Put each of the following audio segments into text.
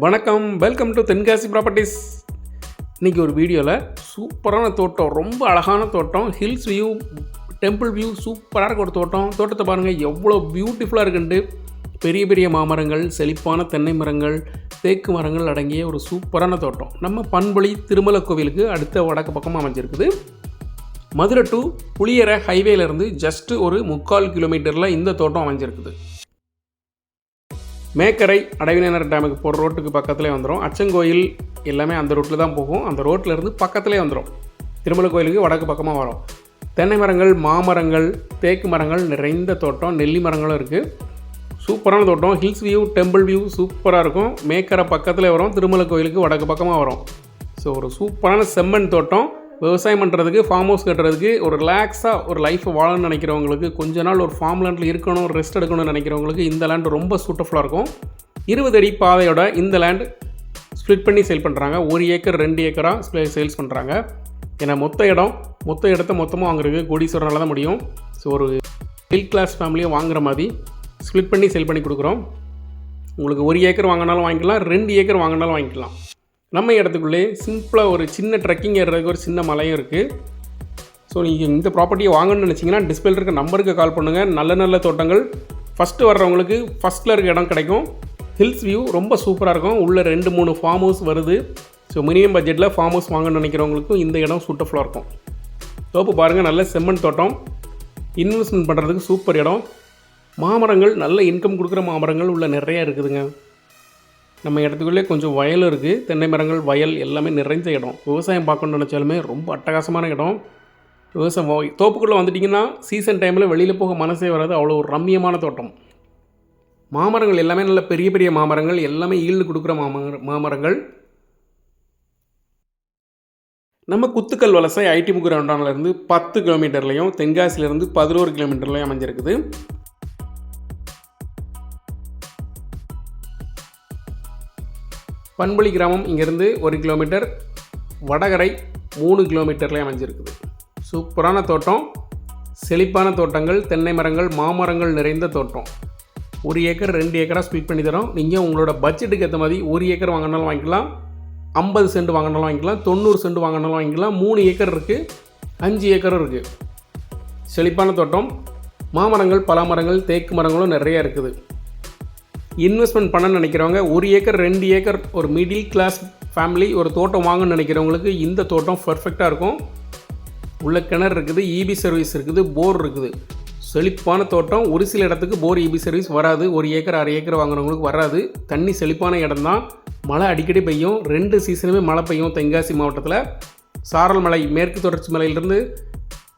வணக்கம். Welcome to Tenkasi properties இன்றைக்கி ஒரு வீடியோவில் சூப்பரான தோட்டம் ரொம்ப அழகான தோட்டம் ஹில்ஸ் வியூ டெம்பிள் வியூ சூப்பராக இருக்க ஒரு தோட்டம். தோட்டத்தை பாருங்கள் எவ்வளோ பியூட்டிஃபுல்லாக இருக்குன்ட்டு. பெரிய பெரிய மாமரங்கள் செழிப்பான தென்னை மரங்கள் தேக்கு மரங்கள் அடங்கிய ஒரு சூப்பரான தோட்டம். நம்ம பண்பொழி திருமலை கோவிலுக்கு அடுத்த வடக்கு பக்கம் அமைஞ்சிருக்குது. மதுரை டு புளியரை ஹைவேலேருந்து ஜஸ்ட்டு ஒரு முக்கால் கிலோமீட்டரில் இந்த தோட்டம் அமைஞ்சிருக்குது. மேக்கரை அடைவினர் டேமுக்கு போகிற ரோட்டுக்கு பக்கத்துலேயே வந்துடும் அச்சங்கோயில் எல்லாமே அந்த ரூட்டில் தான் போகும். அந்த ரோட்டிலேருந்து பக்கத்துலேயே வந்துடும் திருமலை கோயிலுக்கு வடக்கு பக்கமாக வரும். தென்னை மரங்கள் மாமரங்கள் தேக்கு மரங்கள் நிறைந்த தோட்டம் நெல்லி மரங்களும் இருக்குது சூப்பரான தோட்டம். ஹில்ஸ் வியூ டெம்பிள் வியூ சூப்பராக இருக்கும். மேக்கரை பக்கத்தில் வரும். திருமலை கோயிலுக்கு வடக்கு பக்கமாக வரும். ஸோ ஒரு சூப்பரான செம்மண் தோட்டம். விவசாயம் பண்ணுறதுக்கு ஃபார்ம் ஹவுஸ் கட்டுறதுக்கு ஒரு ரிலாக்ஸாக ஒரு லைஃப்பை வாழணும்னு நினைக்கிறவங்களுக்கு கொஞ்ச நாள் ஒரு ஃபார்ம் லேண்டில் இருக்கணும் ரெஸ்ட் எடுக்கணும்னு நினைக்கிறவங்களுக்கு இந்த லேண்ட் ரொம்ப சூட்டஃபுல்லாக இருக்கும். இருபது அடி பாதையோட இந்த லேண்ட் ஸ்ப்ளிட் பண்ணி சேல் பண்ணுறாங்க ஒரு ஏக்கர் ரெண்டு ஏக்கராக சேல்ஸ் பண்ணுறாங்க ஏன்னா மொத்த இடம் மொத்த இடத்த மொத்தமாக வாங்குறதுக்கு கோடீஸ்வரனால தான் முடியும். ஸோ ஒரு மிடில் கிளாஸ் ஃபேமிலியை வாங்குற மாதிரி ஸ்ப்ளிட் பண்ணி சேல் பண்ணி கொடுக்குறோம். உங்களுக்கு ஒரு ஏக்கர் வாங்கினாலும் வாங்கிக்கலாம் ரெண்டு ஏக்கர் வாங்கினாலும் வாங்கிக்கலாம். நம்ம இடத்துக்குள்ளே சிம்பிளாக ஒரு சின்ன ட்ரெக்கிங் ஏறுறதுக்கு ஒரு சின்ன மலையும் இருக்குது ஸோ நீங்கள் இந்த ப்ராப்பர்ட்டியை வாங்கணும்னு நினச்சிங்கன்னா டிஸ்பிளே இருக்க நம்பருக்கு கால் பண்ணுங்கள் நல்ல நல்ல தோட்டங்கள். ஃபஸ்ட்டு வர்றவங்களுக்கு ஃபஸ்ட்டில் இருக்க இடம் கிடைக்கும். ஹில்ஸ் வியூ ரொம்ப சூப்பராக இருக்கும். உள்ளே ரெண்டு மூணு ஃபார்ம் ஹவுஸ் வருது. ஸோ மினிமம் பட்ஜெட்டில் ஃபார்ம் ஹவுஸ் வாங்கணும்னு நினைக்கிறவங்களுக்கும் இந்த இடம் சூட்டஃபுல்லாக இருக்கும். தோப்பு பாருங்கள் நல்ல செம்மண் தோட்டம். இன்வெஸ்ட்மெண்ட் பண்ணுறதுக்கு சூப்பர் இடம். மாமரங்கள் நல்ல இன்கம் கொடுக்குற மாமரங்கள் உள்ள நிறையா இருக்குதுங்க. நம்ம இடத்துக்குள்ளே கொஞ்சம் வயல் இருக்குது தென்னை மரங்கள் வயல் எல்லாமே நிறைஞ்ச இடம். விவசாயம் பார்க்கணும்னு நினச்சாலுமே ரொம்ப அட்டகாசமான இடம். விவசாயம் தோப்புக்குள்ளே வந்துட்டிங்கன்னா சீசன் டைமில் வெளியில் போக மனசே வராது. அவ்வளோ ஒரு ரம்மியமான தோட்டம். மாமரங்கள் எல்லாமே நல்ல பெரிய பெரிய மாமரங்கள். எல்லாமே ஈல்டு கொடுக்குற மாமர மாமரங்கள். நம்ம குத்துக்கல் வலசை ஐடி முக்குரண்டானிலேருந்து பத்து கிலோமீட்டர்லையும் தென்காசிலேருந்து பதினோரு கிலோமீட்டர்லையும் அமைஞ்சிருக்குது. பண்பொழி கிராமம் இங்கேருந்து ஒரு கிலோமீட்டர் வடகரை மூணு கிலோமீட்டர்லேயே அமைஞ்சிருக்குது. சூப்பரான தோட்டம் செழிப்பான தோட்டங்கள் தென்னை மரங்கள் மாமரங்கள் நிறைந்த தோட்டம். ஒரு ஏக்கர் ரெண்டு ஏக்கராக ஸ்ப்ளிட் பண்ணி தரோம். நீங்கள் உங்களோட பட்ஜெட்டுக்கு ஏற்ற மாதிரி ஒரு ஏக்கர் வாங்கினாலும் வாங்கிக்கலாம் ஐம்பது சென்ட் வாங்கினாலும் வாங்கிக்கலாம் தொண்ணூறு சென்ட் வாங்கினாலும் வாங்கிக்கலாம் மூணு ஏக்கர் இருக்குது அஞ்சு ஏக்கரும் இருக்குது செழிப்பான தோட்டம் மாமரங்கள் பல மரங்கள் தேக்கு மரங்களும் நிறைய இருக்குது. இன்வெஸ்ட்மெண்ட் பண்ண நினைக்கிறவங்க ஒரு ஏக்கர் ரெண்டு ஏக்கர் ஒரு மிடில் கிளாஸ் ஃபேமிலி ஒரு தோட்டம் வாங்கணும்னு நினைக்கிறவங்களுக்கு இந்த தோட்டம் பர்ஃபெக்டாக இருக்கும். உள்ள கிணறு இருக்குது இபி சர்வீஸ் இருக்குது போர் இருக்குது. செழிப்பான தோட்டம் ஒரு சில இடத்துக்கு போர் இபி சர்வீஸ் வராது. ஒரு ஏக்கர் அரை ஏக்கர் வாங்குறவங்களுக்கு வராது. தண்ணி செழிப்பான இடம் தான் மழை அடிக்கடி பெய்யும். ரெண்டு சீசனுமே மழை பெய்யும் தென்காசி மாவட்டத்தில். சாரல் மலை மேற்கு தொடர்ச்சி மலையிலிருந்து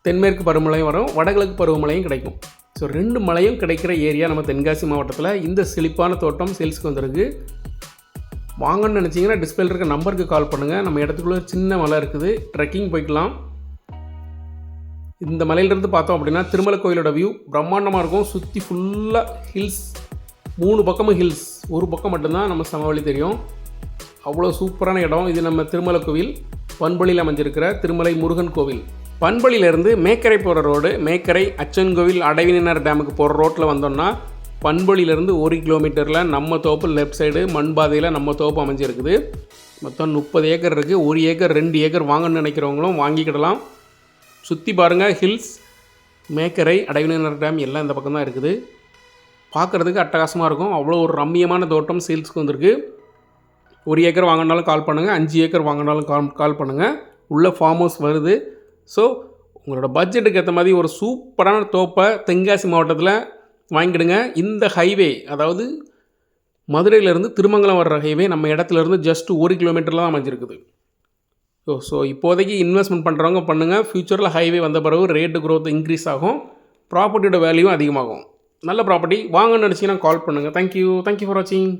தென்மேற்கு பருவமழையும் வரும். வடகிழக்கு பருவமழையும் கிடைக்கும். ஸோ ரெண்டு மலையும் கிடைக்கிற ஏரியா நம்ம தென்காசி மாவட்டத்தில். இந்த செழிப்பான தோட்டம் சேல்ஸுக்கு வந்திருக்கு. வாங்கன்னு நினச்சிங்கன்னா டிஸ்பிளே இருக்க நம்பருக்கு கால் பண்ணுங்கள் நம்ம இடத்துக்குள்ளே ஒரு சின்ன மலை இருக்குது. ட்ரெக்கிங் போய்க்கலாம். இந்த மலையிலேருந்து பார்த்தோம் அப்படின்னா திருமலை கோயிலோட வியூ பிரம்மாண்டமாக இருக்கும். சுற்றி ஃபுல்லாக ஹில்ஸ் மூணு பக்கமும் ஹில்ஸ் ஒரு பக்கம் மட்டும்தான் நம்ம சமவெளி தெரியும். அவ்வளோ சூப்பரான இடம். இது நம்ம திருமலை கோவில். பண்பொழியில் அமைஞ்சிருக்கிற திருமலை முருகன் கோவில். பண்பொழியிலேருந்து மேக்கரை போகிற ரோடு மேக்கரை அச்சன்கோவில் அடைவினர் டேமுக்கு போகிற ரோட்டில் வந்தோம்னா பண்பொழியிலேருந்து ஒரு கிலோமீட்டரில் நம்ம தோப்பு லெஃப்ட் சைடு மண் பாதையில் நம்ம தோப்பு அமைஞ்சிருக்குது. மொத்தம் முப்பது ஏக்கர் இருக்குது ஒரு ஏக்கர் ரெண்டு ஏக்கர் வாங்கணும்னு நினைக்கிறவங்களும் வாங்கிக்கிடலாம். சுற்றி பாருங்கள் ஹில்ஸ் மேக்கரை அடைவினர் டேம் எல்லாம் இந்த பக்கம் தான் இருக்குது. பார்க்குறதுக்கு அட்டகாசமாக இருக்கும். அவ்வளோ ஒரு ரம்மியமான தோட்டம் சேல்ஸுக்கு வந்திருக்கு. ஒரு ஏக்கர் வாங்கினாலும் கால் பண்ணுங்கள் அஞ்சு ஏக்கர் வாங்கினாலும் கால் கால் பண்ணுங்கள் உள்ள ஃபார்ம் ஹவுஸ் வருது. ஸோ உங்களோட பட்ஜெட்டுக்கு ஏற்ற மாதிரி ஒரு சூப்பரான தோப்பை தென்காசி மாவட்டத்தில் வாங்கிடுங்க. இந்த ஹைவே அதாவது மதுரையிலேருந்து திருமங்கலம் வர்ற ஹைவே நம்ம இடத்துலேருந்து ஜஸ்ட் ஒரு கிலோமீட்டரில் தான் அமைஞ்சிருக்குது. ஸோ ஸோ இப்போதைக்கு இன்வெஸ்ட்மெண்ட் பண்ணுறவங்க பண்ணுங்கள் ஃப்யூச்சரில் ஹைவே வந்த பிறகு ரேட்டு க்ரோத் இன்க்ரீஸ் ஆகும். ப்ராப்பர்ட்டியோட வேல்யூவும் அதிகமாகும். நல்ல ப்ராப்பர்ட்டி வாங்கன்னு நினச்சிங்கன்னா கால் பண்ணுங்கள் தேங்க்யூ தேங்க்யூ ஃபார் வாட்சிங்